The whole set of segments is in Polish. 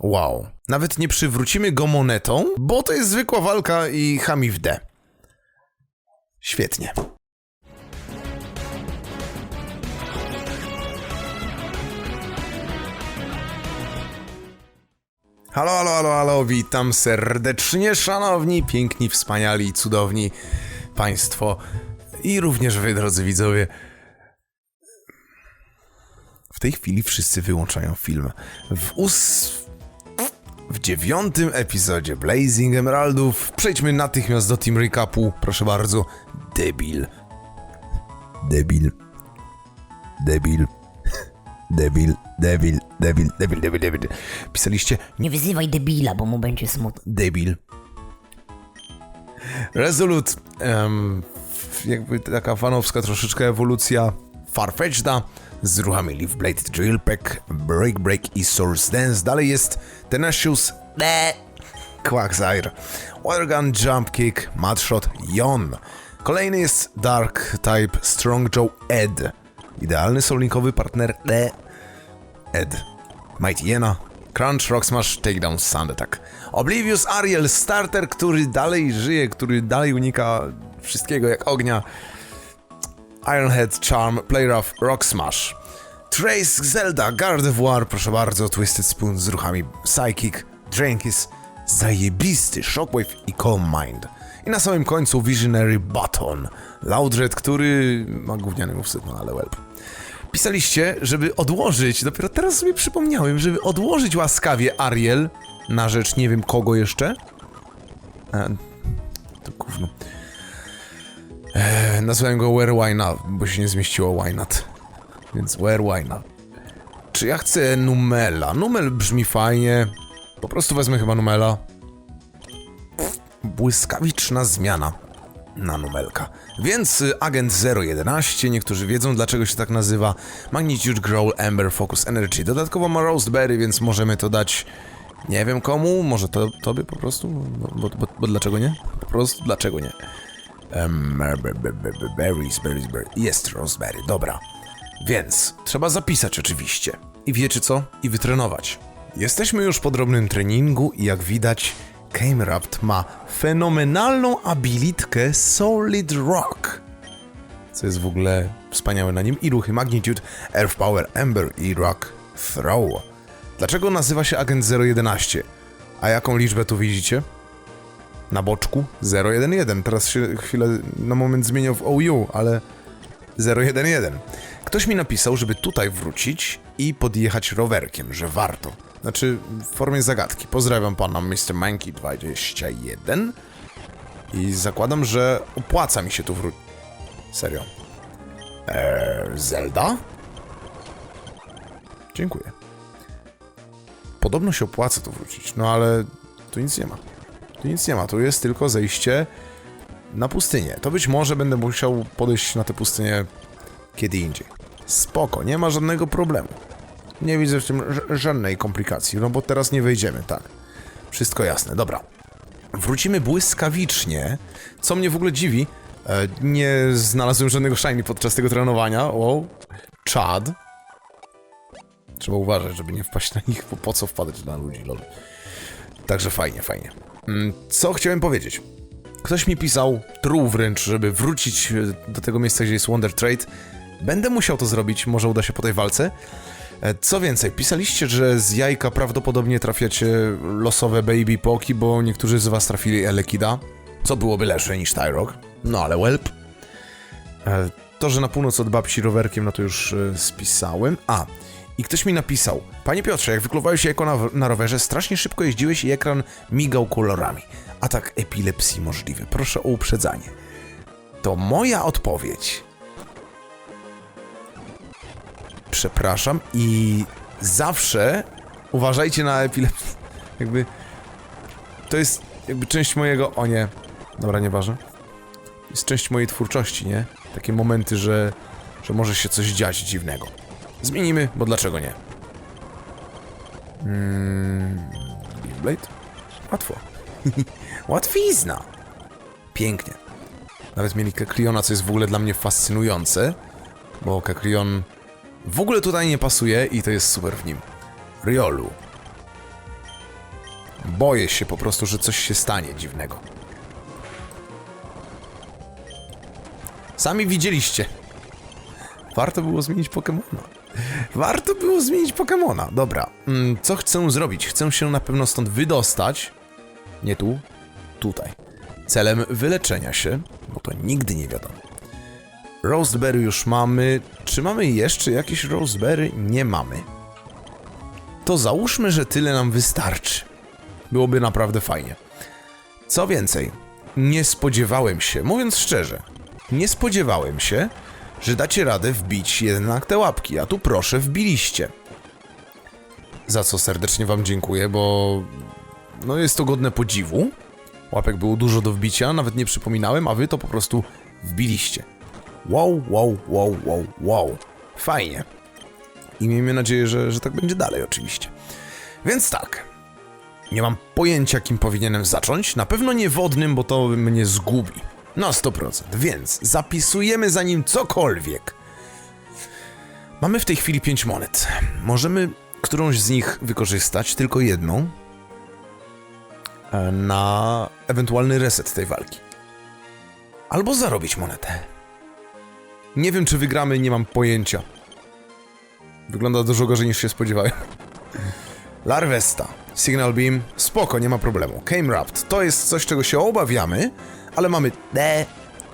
Wow. Nawet nie przywrócimy go monetą, bo to jest zwykła walka i chami w D. Świetnie. Halo, halo, halo, halo, witam serdecznie, szanowni, piękni, wspaniali, cudowni państwo i również wy, drodzy widzowie. W tej chwili wszyscy wyłączają film. W ós... W dziewiątym epizodzie Blazing Emeraldów przejdźmy natychmiast do team recapu. Proszę bardzo, debil. Debil. Debil. Debil, debil, debil, debil, debil, debil. Pisaliście Nie wyzywaj debila, bo mu będzie smutno. debil. Resolut. em, jakby taka fanowska troszeczkę ewolucja Farfetchda z ruchami Blade, Drill Pack, Break Break i Source Dance. Dalej jest Tenacious Quagsire, Watergun Jump Kick, Mudshot, Yon. Kolejny jest Dark Type Strong Joe Ed. Idealny soullinkowy partner de Ed, Mighty Jena, Crunch, Rock Smash, Takedown, Sand Attack. Oblivious Ariel, starter, który dalej żyje, który dalej unika wszystkiego jak ognia. Ironhead, Charm, Play Rough, Rock Smash. Trace, Zelda, Guard of War, proszę bardzo, Twisted Spoon z ruchami Psychic, Drankis, zajebisty Shockwave i Calm Mind. I na samym końcu Visionary Button, Loudred, który ma gówniany moveset, no ale welp. Pisaliście, żeby odłożyć, dopiero teraz sobie przypomniałem, żeby odłożyć łaskawie Ariel na rzecz nie wiem kogo jeszcze. E, to gówno. E, nazwałem go Where Why Not, bo się nie zmieściło Why Not. Więc Where Why Not. Czy ja chcę Numela? Numel brzmi fajnie. Po prostu wezmę chyba Numela. Błyskawiczna zmiana na numelka. Więc y, agent 011, niektórzy wiedzą dlaczego się tak nazywa. Magnitude Growl Ember Focus Energy. Dodatkowo ma Roastberry, więc możemy to dać nie wiem komu, może to tobie po prostu? Bo, bo, bo, bo dlaczego nie? Po prostu dlaczego nie? Berries, berries, berries. Jest Roastberry, dobra. Więc trzeba zapisać oczywiście. I wiecie co? I wytrenować. Jesteśmy już po drobnym treningu i jak widać, Camerapt ma fenomenalną abilitkę Solid Rock. Co jest w ogóle wspaniałe na nim. I ruchy Magnitude, Earth Power, Ember i Rock Throw. Dlaczego nazywa się Agent 011? A jaką liczbę tu widzicie? Na boczku 011. Teraz się chwilę na moment zmieniał w OU, ale 011. Ktoś mi napisał, żeby tutaj wrócić i podjechać rowerkiem, że warto. Znaczy, w formie zagadki. Pozdrawiam pana Mr. Monkey 21 i zakładam, że opłaca mi się tu wrócić. Serio. Eee, Zelda? Dziękuję. Podobno się opłaca tu wrócić, no ale tu nic nie ma. Tu nic nie ma, tu jest tylko zejście na pustynię. To być może będę musiał podejść na tę pustynię kiedy indziej. Spoko, nie ma żadnego problemu. Nie widzę w tym żadnej komplikacji, no bo teraz nie wejdziemy, tak. Wszystko jasne, dobra. Wrócimy błyskawicznie, co mnie w ogóle dziwi. E, nie znalazłem żadnego shiny podczas tego trenowania. Wow. Chad. Trzeba uważać, żeby nie wpaść na nich, bo po co wpadać na ludzi, lol. Także fajnie, fajnie. Mm, Co chciałem powiedzieć? Ktoś mi pisał, truł wręcz, żeby wrócić e, do tego miejsca, gdzie jest Wonder Trade. Będę musiał to zrobić, może uda się po tej walce. E, Co więcej, pisaliście, że z jajka prawdopodobnie trafiacie losowe baby poki, bo niektórzy z was trafili Elekida, co byłoby lepsze niż Tyrok. No ale welp. E, To, że na północ od babci rowerkiem, no to już spisałem. A, i ktoś mi napisał, Panie Piotrze, jak wyklowałeś jajko na, na rowerze, strasznie szybko jeździłeś i ekran migał kolorami. Atak epilepsji możliwy. Proszę o uprzedzanie. To moja odpowiedź. Przepraszam i zawsze uważajcie na epilepsję. Jakby to jest jakby część mojego. O nie. Dobra, nieważne. Jest część mojej twórczości, nie? Takie momenty, że, że może się coś dziać dziwnego. Zmienimy, bo dlaczego nie? Mm, Blade? Łatwo. Łatwizna. Pięknie. Nawet mieli Kekriona, co jest w ogóle dla mnie fascynujące, bo Kekrion w ogóle tutaj nie pasuje i to jest super w nim. Riolu. Boję się po prostu, że coś się stanie dziwnego. Sami widzieliście. Warto było zmienić Pokemona. Warto było zmienić Pokemona. Dobra, mm, co chcę zrobić? Chcę się na pewno stąd wydostać. Nie tu, tutaj. Celem wyleczenia się, bo to nigdy nie wiadomo. Roseberry już mamy. Czy mamy jeszcze jakieś roseberry? Nie mamy. To załóżmy, że tyle nam wystarczy. Byłoby naprawdę fajnie. Co więcej, nie spodziewałem się, mówiąc szczerze, nie spodziewałem się, że dacie radę wbić jednak te łapki, a tu proszę, wbiliście. Za co serdecznie wam dziękuję, bo no jest to godne podziwu. Łapek było dużo do wbicia, nawet nie przypominałem, a wy to po prostu wbiliście. Wow, wow, wow, wow, wow. Fajnie. I miejmy nadzieję, że, że tak będzie dalej, oczywiście. Więc tak. Nie mam pojęcia, kim powinienem zacząć. Na pewno nie wodnym, bo to mnie zgubi. Na 100%. Więc zapisujemy za nim cokolwiek. Mamy w tej chwili 5 monet. Możemy którąś z nich wykorzystać, tylko jedną, e, na ewentualny reset tej walki. Albo zarobić monetę. Nie wiem, czy wygramy, nie mam pojęcia. Wygląda dużo gorzej niż się spodziewałem. Larvesta, Signal Beam, spoko, nie ma problemu. Came Rapt, to jest coś, czego się obawiamy, ale mamy D,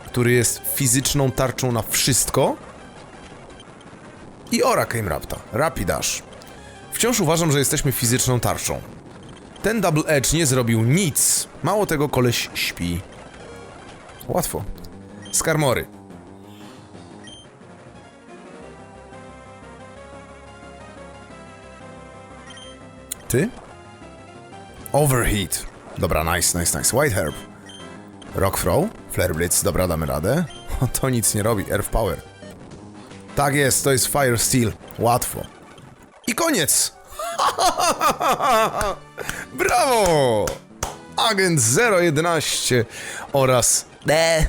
który jest fizyczną tarczą na wszystko. I Ora Came Rapta, Rapidash. Wciąż uważam, że jesteśmy fizyczną tarczą. Ten Double Edge nie zrobił nic. Mało tego, koleś śpi. Łatwo. Skarmory. Ty? Overheat. Dobra, nice, nice, nice. White Herb. Rock Throw. Flare Blitz. Dobra, damy radę. To nic nie robi. Earth Power. Tak jest, to jest Fire Steel. Łatwo. I koniec! Brawo! Agent 011 oraz D.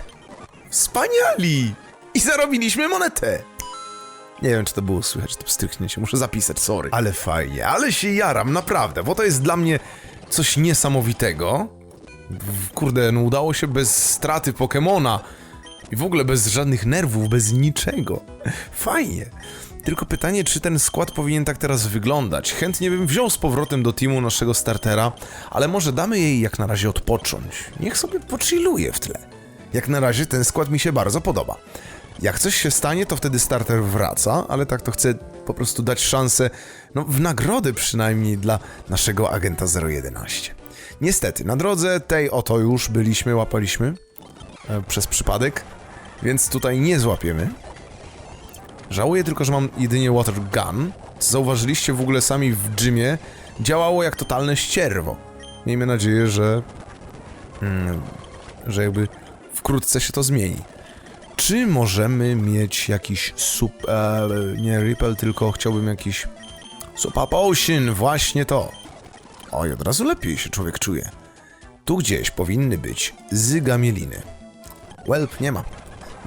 Wspaniali! I zarobiliśmy monetę! Nie wiem, czy to było słychać, to stryknięcie, muszę zapisać, sorry. Ale fajnie, ale się jaram, naprawdę, bo to jest dla mnie coś niesamowitego. Kurde, no udało się bez straty Pokemona. I w ogóle bez żadnych nerwów, bez niczego. Fajnie. Tylko pytanie, czy ten skład powinien tak teraz wyglądać? Chętnie bym wziął z powrotem do teamu naszego startera, ale może damy jej jak na razie odpocząć. Niech sobie pochilluje w tle. Jak na razie ten skład mi się bardzo podoba. Jak coś się stanie, to wtedy starter wraca, ale tak to chcę po prostu dać szansę, no w nagrodę przynajmniej dla naszego agenta 011. Niestety, na drodze tej oto już byliśmy, łapaliśmy e, przez przypadek, więc tutaj nie złapiemy. Żałuję tylko, że mam jedynie water gun. Co zauważyliście w ogóle sami w gymie, działało jak totalne ścierwo. Miejmy nadzieję, że... Mm, że jakby wkrótce się to zmieni. Czy możemy mieć jakiś sup... E, nie Ripple, tylko chciałbym jakiś... Super Potion, właśnie to. Oj, od razu lepiej się człowiek czuje. Tu gdzieś powinny być zygamieliny. Welp, nie ma.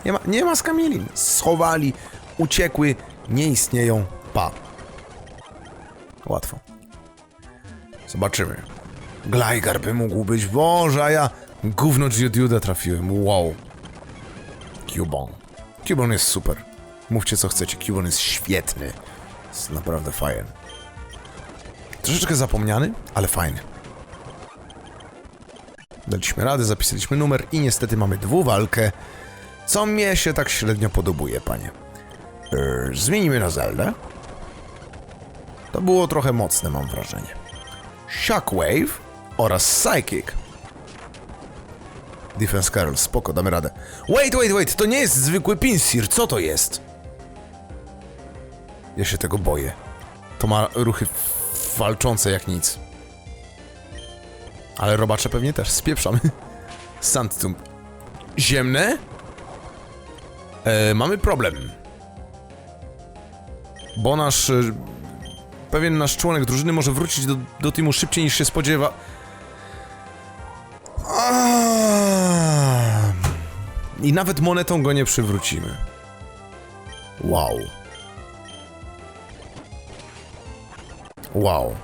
Nie ma, nie ma skamielin. Schowali, uciekły, nie istnieją. Pa. Łatwo. Zobaczymy. Glajgar by mógł być. Boże, a ja gówno Geoduda trafiłem. Wow. Cubon. Cubon jest super. Mówcie co chcecie, Cubon jest świetny. Jest naprawdę fajny. Troszeczkę zapomniany, ale fajny. Daliśmy radę, zapisaliśmy numer i niestety mamy dwuwalkę, co mnie się tak średnio podobuje, panie. Yy, zmienimy na Zeldę. To było trochę mocne, mam wrażenie. Shockwave oraz Psychic. Defense Carol, spoko, damy radę. Wait, wait, wait, to nie jest zwykły Pinsir, co to jest? Ja się tego boję. To ma ruchy walczące jak nic. Ale robacze pewnie też, spieprzamy. Sandtum. Ziemne? E, mamy problem. Bo nasz... E, pewien nasz członek drużyny może wrócić do, do teamu szybciej niż się spodziewa. I nawet monetą go nie przywrócimy. Wow. Wow.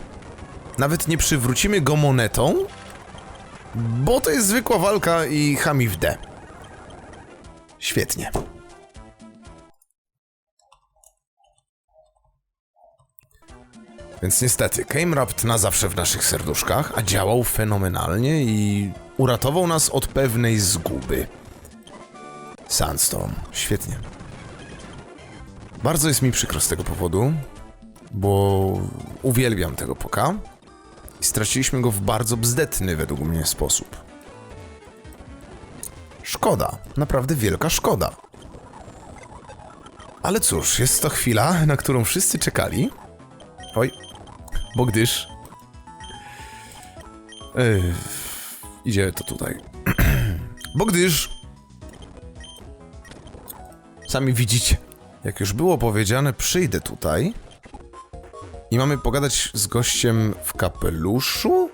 Nawet nie przywrócimy go monetą, bo to jest zwykła walka i chami w D. Świetnie. Więc niestety, Came Rapt na zawsze w naszych serduszkach, a działał fenomenalnie i uratował nas od pewnej zguby. Sandstorm. Świetnie. Bardzo jest mi przykro z tego powodu, bo uwielbiam tego poka i straciliśmy go w bardzo bzdetny według mnie sposób. Szkoda, naprawdę wielka szkoda. Ale cóż, jest to chwila, na którą wszyscy czekali. Oj, bo gdyż. Yy, idzie to tutaj. bo gdyż. Sami widzicie. Jak już było powiedziane, przyjdę tutaj. I mamy pogadać z gościem w kapeluszu?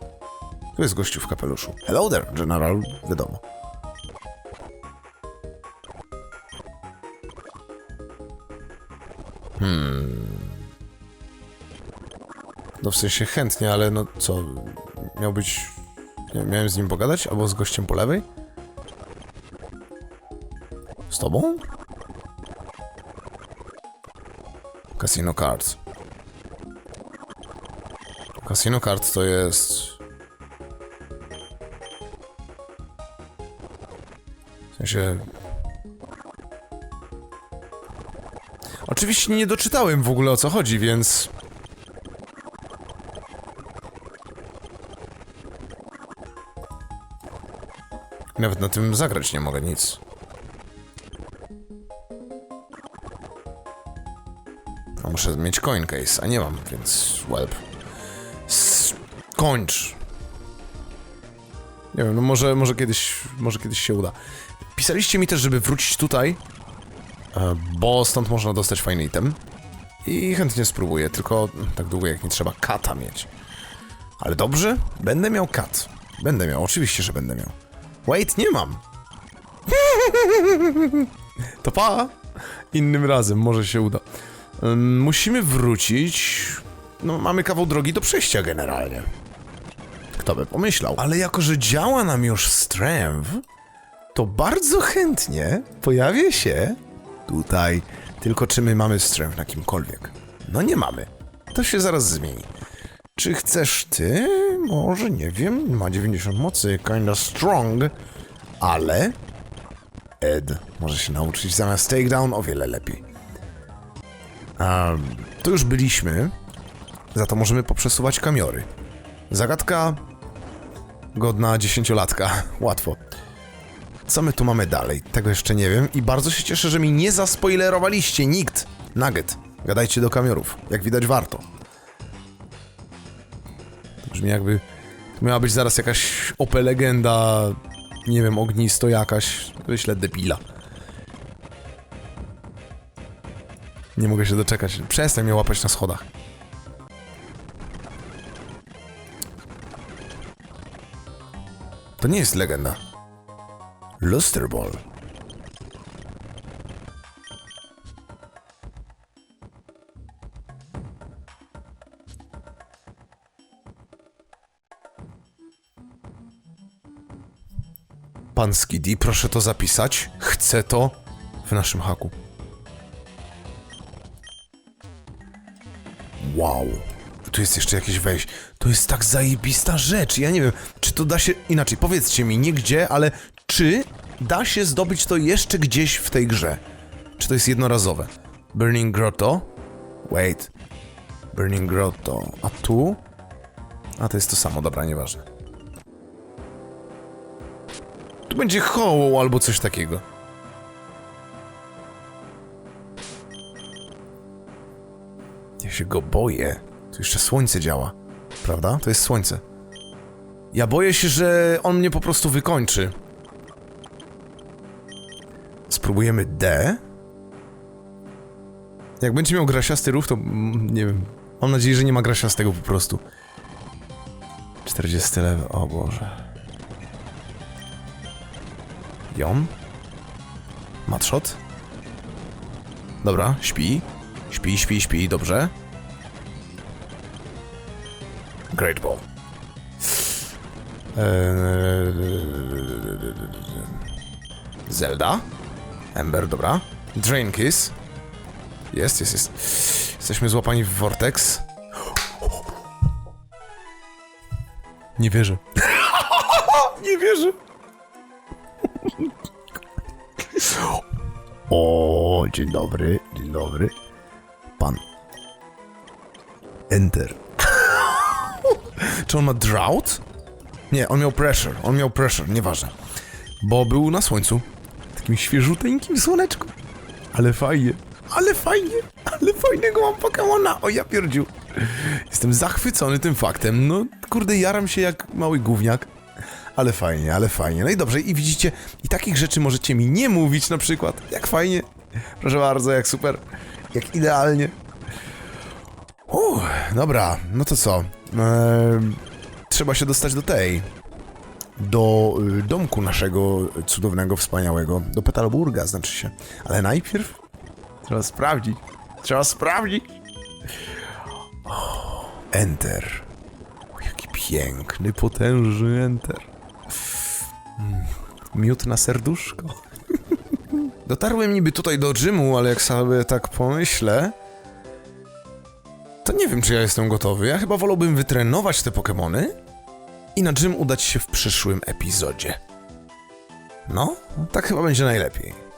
Tu jest gościu w kapeluszu. Hello there, General. Wiadomo. No w sensie chętnie, ale no co, miał być... Nie, miałem z nim pogadać? Albo z gościem po lewej? Z tobą? Casino Cards. Casino Cards to jest... W sensie... Oczywiście nie doczytałem w ogóle o co chodzi, więc... Nawet na tym zagrać nie mogę nic. Muszę mieć coin case, a nie mam, więc whelp. Skończ. Nie wiem, no może, może kiedyś, może kiedyś się uda. Pisaliście mi też, żeby wrócić tutaj, e, bo stąd można dostać fajny item. I chętnie spróbuję, tylko tak długo jak nie trzeba kata mieć. Ale dobrze, będę miał kat. Będę miał, oczywiście, że będę miał. Wait, nie mam. To pa! Innym razem, może się uda. Musimy wrócić. No, mamy kawał drogi do przejścia generalnie. Kto by pomyślał? Ale jako, że działa nam już Strength, to bardzo chętnie pojawię się tutaj. Tylko czy my mamy Strength na kimkolwiek? No nie mamy. To się zaraz zmieni. Czy chcesz ty? Może, nie wiem. Ma 90 mocy, kinda strong. Ale... Ed może się nauczyć zamiast takedown o wiele lepiej. Um, to już byliśmy. Za to możemy poprzesuwać kamiory. Zagadka... Godna dziesięciolatka. Łatwo. Co my tu mamy dalej? Tego jeszcze nie wiem i bardzo się cieszę, że mi nie zaspoilerowaliście nikt. Nugget. Gadajcie do kamiorów. Jak widać warto. Brzmi jakby... To miała być zaraz jakaś OP legenda... Nie wiem, ognisto jakaś. Wyślę debila. Nie mogę się doczekać. Przestań mnie łapać na schodach. To nie jest legenda. Luster Ball. Pan Skiddy, proszę to zapisać. Chcę to w naszym haku. Wow. Tu jest jeszcze jakieś wejście. To jest tak zajebista rzecz. Ja nie wiem, czy to da się. Inaczej, powiedzcie mi, nie gdzie, ale czy da się zdobyć to jeszcze gdzieś w tej grze? Czy to jest jednorazowe? Burning Grotto? Wait. Burning Grotto. A tu? A to jest to samo, dobra, nieważne. Tu będzie hoło albo coś takiego. Ja się go boję. Tu jeszcze słońce działa. Prawda? To jest słońce. Ja boję się, że on mnie po prostu wykończy. Spróbujemy D. Jak będzie miał grasiasty ruch, to mm, nie wiem. Mam nadzieję, że nie ma grasiastego po prostu. 40 level, o Boże. Jon? Matshot? Dobra, śpi. Śpi, śpi, śpi, dobrze. Great Ball. Eee, Zelda? Ember, dobra. Drain Kiss. Jest, jest, jest. Jesteśmy złapani w Vortex. Nie wierzę. Nie wierzę. O, dzień dobry, dzień dobry. Pan. Enter. Czy on ma drought? Nie, on miał pressure, on miał pressure, nieważne. Bo był na słońcu. Takim świeżuteńkim słoneczku. Ale fajnie, ale fajnie, ale fajnego mam Pokemona, o ja pierdziu. Jestem zachwycony tym faktem, no kurde, jaram się jak mały gówniak. Ale fajnie, ale fajnie. No i dobrze, i widzicie, i takich rzeczy możecie mi nie mówić na przykład. Jak fajnie. Proszę bardzo, jak super. Jak idealnie. Uff, dobra, no to co? Eee, trzeba się dostać do tej. Do y, domku naszego cudownego, wspaniałego. Do Petalburga, znaczy się. Ale najpierw trzeba sprawdzić. Trzeba sprawdzić. Enter. O, jaki piękny, potężny enter. Mm, miód na serduszko. Dotarłem niby tutaj do gymu, ale jak sobie tak pomyślę, to nie wiem, czy ja jestem gotowy. Ja chyba wolałbym wytrenować te Pokemony i na gym udać się w przyszłym epizodzie. No, tak chyba będzie najlepiej.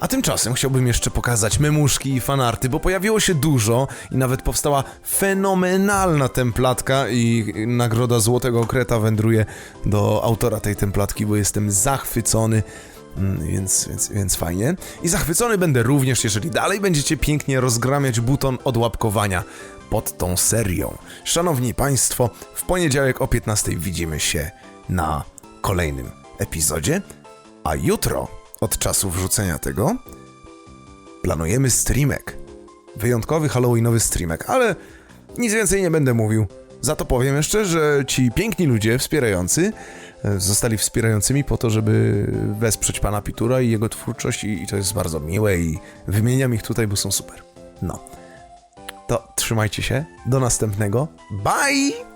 A tymczasem chciałbym jeszcze pokazać memuszki i fanarty, bo pojawiło się dużo i nawet powstała fenomenalna templatka i nagroda Złotego Kreta wędruje do autora tej templatki, bo jestem zachwycony, więc, więc, więc fajnie. I zachwycony będę również, jeżeli dalej będziecie pięknie rozgramiać buton od łapkowania pod tą serią. Szanowni Państwo, w poniedziałek o 15 widzimy się na kolejnym epizodzie, a jutro, od czasu wrzucenia tego, planujemy streamek. Wyjątkowy halloweenowy streamek, ale nic więcej nie będę mówił. Za to powiem jeszcze, że ci piękni ludzie wspierający zostali wspierającymi po to, żeby wesprzeć pana Pitura i jego twórczość i, i to jest bardzo miłe i wymieniam ich tutaj, bo są super. No. To trzymajcie się. Do następnego. Bye!